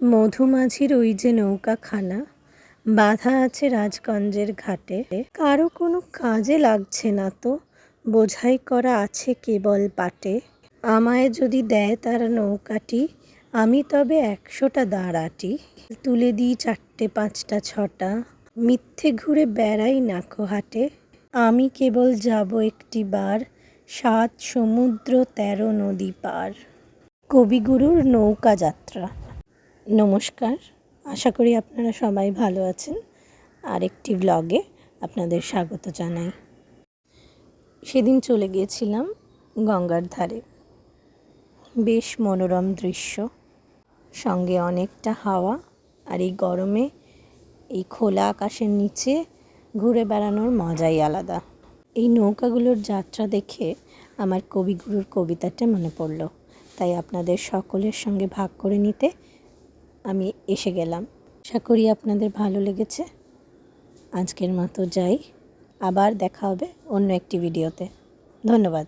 মধুমাঝির ওই যে নৌকাখানা, বাঁধা আছে রাজগঞ্জের ঘাটে। কারও কোনো কাজে লাগছে না তো, বোঝাই করা আছে কেবল পাটে। আমায় যদি দেয় তার নৌকাটি, আমি তবে একশোটা দাঁড়াটি। তুলে দিই চারটে, পাঁচটা, ছটা। মিথ্যে ঘুরে বেড়াই নাকো হাটে। আমি কেবল যাব একটি বার, সাত সমুদ্র তেরো নদী পার। কবিগুরুর নৌকা যাত্রা নমস্কার। আশা করি আপনারা সবাই ভালো আছেন। আরেকটি ব্লগে আপনাদের স্বাগত জানাই। সেদিন চলে গিয়েছিলাম গঙ্গার ধারে। বেশ মনোরম দৃশ্য, সঙ্গে অনেকটা হাওয়া আর এই গরমে এই খোলা আকাশের নিচে ঘুরে বেড়ানোর মজাই আলাদা। এই নৌকাগুলোর যাত্রা দেখে আমার কবিগুরুর কবিতাটা মনে পড়ল। তাই আপনাদের সকলের সঙ্গে ভাগ করে নিতে আমি এসে গেলাম। আশা করি আপনাদের ভালো লেগেছে। আজকের মতো যাই। আবার দেখা হবে অন্য একটি ভিডিওতে। ধন্যবাদ।